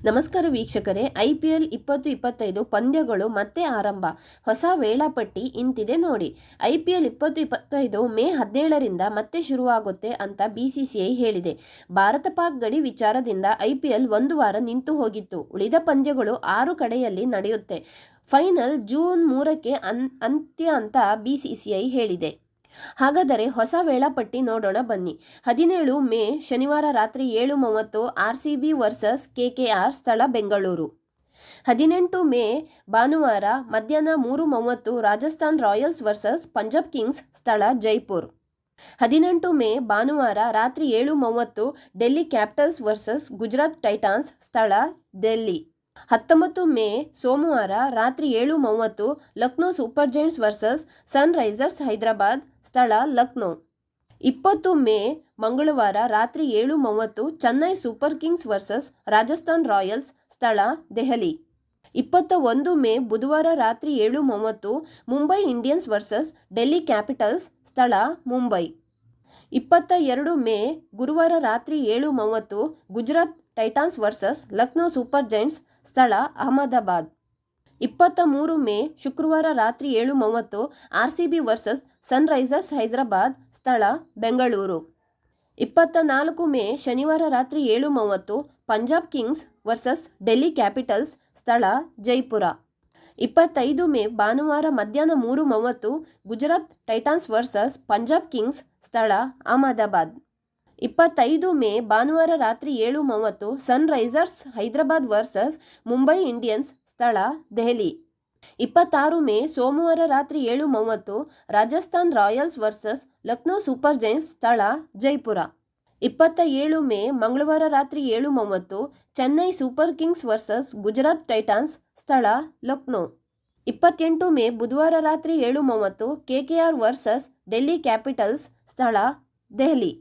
ನಮಸ್ಕಾರ ವೀಕ್ಷಕರೇ, I P ಇಪ್ಪತ್ತು ಇಪ್ಪತ್ತೈದು ಪಂದ್ಯಗಳು ಮತ್ತೆ ಆರಂಭ. ಹೊಸ ವೇಳಾಪಟ್ಟಿ ಇಂತಿದೆ ನೋಡಿ. ಐ ಪಿ ಎಲ್ ಇಪ್ಪತ್ತು ಇಪ್ಪತ್ತೈದು ಮೇ ಹದಿನೇಳರಿಂದ ಮತ್ತೆ ಶುರುವಾಗುತ್ತೆ ಅಂತ ಬಿಸಿಸಿಐ ಹೇಳಿದೆ. ಭಾರತ ಪಾಕ್ ಗಡಿ ವಿಚಾರದಿಂದ ಐ ಪಿ ಎಲ್ ಒಂದು ವಾರ ನಿಂತು ಹೋಗಿತ್ತು. ಉಳಿದ ಪಂದ್ಯಗಳು ಆರು ಕಡೆಯಲ್ಲಿ ನಡೆಯುತ್ತೆ. ಫೈನಲ್ ಜೂನ್ ಮೂರಕ್ಕೆ ಅನ್, ಅಂತ್ಯ ಅಂತ ಬಿಸಿಸಿಐ ಹೇಳಿದೆ. ಹಾಗಾದರೆ ಹೊಸ ವೇಳಾಪಟ್ಟಿ ನೋಡೋಣ ಬನ್ನಿ. ಹದಿನೇಳು ಮೇ, ಶನಿವಾರ ರಾತ್ರಿ ಏಳು ಮೂವತ್ತು, R C B versus KKR ಸ್ಥಳ ಬೆಂಗಳೂರು. ಹದಿನೆಂಟು ಮೇ, ಭಾನುವಾರ ಮಧ್ಯಾಹ್ನ ಮೂರು ಮೂವತ್ತು, Rajasthan Royals versus Punjab Kings ಸ್ಥಳ ಜೈಪುರ್. ಹದಿನೆಂಟು ಮೇ, ಭಾನುವಾರ ರಾತ್ರಿ ಏಳು ಮೂವತ್ತು, Delhi Capitals versus Gujarat Titans ಸ್ಥಳ, ಡೆಲ್ಲಿ. ಹತ್ತೊಂಬತ್ತು ಮೇ ಸೋಮವಾರ ರಾತ್ರಿ ಏಳು ಮೂವತ್ತು Lucknow Super Giants versus Sunrisers Hyderabad ಸ್ಥಳ ಲಕ್ನೋ. ಇಪ್ಪತ್ತು ಮೇ ಮಂಗಳವಾರ ರಾತ್ರಿ ಏಳು ಮೂವತ್ತು Chennai Super Kings versus Rajasthan Royals ಸ್ಥಳ ದೆಹಲಿ. ಇಪ್ಪತ್ತ ಒಂದು ಮೇ ಬುಧವಾರ ರಾತ್ರಿ ಏಳು ಮೂವತ್ತು Mumbai Indians versus Delhi Capitals ಸ್ಥಳ ಮುಂಬೈ. ಇಪ್ಪತ್ತ ಎರಡು ಮೇ ಗುರುವಾರ ರಾತ್ರಿ ಏಳು ಮೂವತ್ತು Gujarat Titans versus Lucknow Super Giants ಸ್ಥಳ ಅಹಮದಾಬಾದ್. ಇಪ್ಪತ್ತ ಮೂರು ಮೇ ಶುಕ್ರವಾರ ರಾತ್ರಿ ಏಳು ಮೂವತ್ತು R C B versus Sunrisers Hyderabad ಸ್ಥಳ ಬೆಂಗಳೂರು. ಇಪ್ಪತ್ತ ನಾಲ್ಕು ಮೇ ಶನಿವಾರ ರಾತ್ರಿ ಏಳು ಮೂವತ್ತು Punjab Kings versus Delhi Capitals ಸ್ಥಳ ಜೈಪುರ. ಇಪ್ಪತ್ತೈದು ಮೇ ಭಾನುವಾರ ಮಧ್ಯಾಹ್ನ ಮೂರು ಮೂವತ್ತು Gujarat Titans versus Punjab Kings ಸ್ಥಳ ಅಹಮದಾಬಾದ್. ಇಪ್ಪತ್ತೈದು ಮೇ ಭಾನುವಾರ ರಾತ್ರಿ ಏಳು ಮೂವತ್ತು Sunrisers Hyderabad versus Mumbai Indians ಸ್ಥಳ ದೆಹಲಿ. ಇಪ್ಪತ್ತಾರು ಮೇ ಸೋಮವಾರ ರಾತ್ರಿ ಏಳು ಮೂವತ್ತು Rajasthan Royals versus Lucknow Super Giants ಸ್ಥಳ ಜೈಪುರ. ಇಪ್ಪತ್ತ ಏಳು ಮೇ ಮಂಗಳವಾರ ರಾತ್ರಿ ಏಳು ಮೂವತ್ತು Chennai Super Kings versus Gujarat Titans ಸ್ಥಳ ಲಕ್ನೋ. ಇಪ್ಪತ್ತೆಂಟು ಮೇ ಬುಧವಾರ ರಾತ್ರಿ ಏಳು ಮೂವತ್ತು ಕೆಕೆಆರ್ ವರ್ಸಸ್ ಡೆಲ್ಲಿ ಕ್ಯಾಪಿಟಲ್ಸ್ ಸ್ಥಳ ದೆಹಲಿ.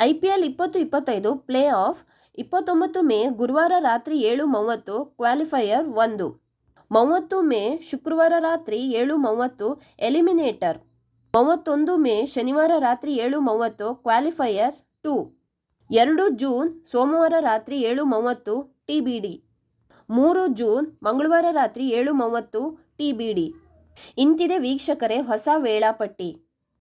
ಐ ಪಿ ಎಲ್ ಇಪ್ಪತ್ತು ಇಪ್ಪತ್ತೈದು ಪ್ಲೇ ಆಫ್ ಇಪ್ಪತ್ತೊಂಬತ್ತು ಮೇ, ಗುರುವಾರ ರಾತ್ರಿ ಏಳು ಮೂವತ್ತು, ಕ್ವಾಲಿಫೈಯರ್ ಒಂದು. ಮೂವತ್ತು ಮೇ, ಶುಕ್ರವಾರ ರಾತ್ರಿ ಏಳು ಮೂವತ್ತು, ಎಲಿಮಿನೇಟರ್. ಮೂವತ್ತೊಂದು ಮೇ, ಶನಿವಾರ ರಾತ್ರಿ ಏಳು ಮೂವತ್ತು, ಕ್ವಾಲಿಫೈಯರ್ ಟು. ಎರಡು ಜೂನ್, ಸೋಮವಾರ ರಾತ್ರಿ ಏಳು ಮೂವತ್ತು, ಟಿ ಬಿ ಡಿ. ಮೂರು ಜೂನ್, ಮಂಗಳವಾರ ರಾತ್ರಿ ಏಳು ಮೂವತ್ತು, ಟಿ ಬಿ ಡಿ. ಇಂತಿದೆ ವೀಕ್ಷಕರೇ ಹೊಸ ವೇಳಾಪಟ್ಟಿ.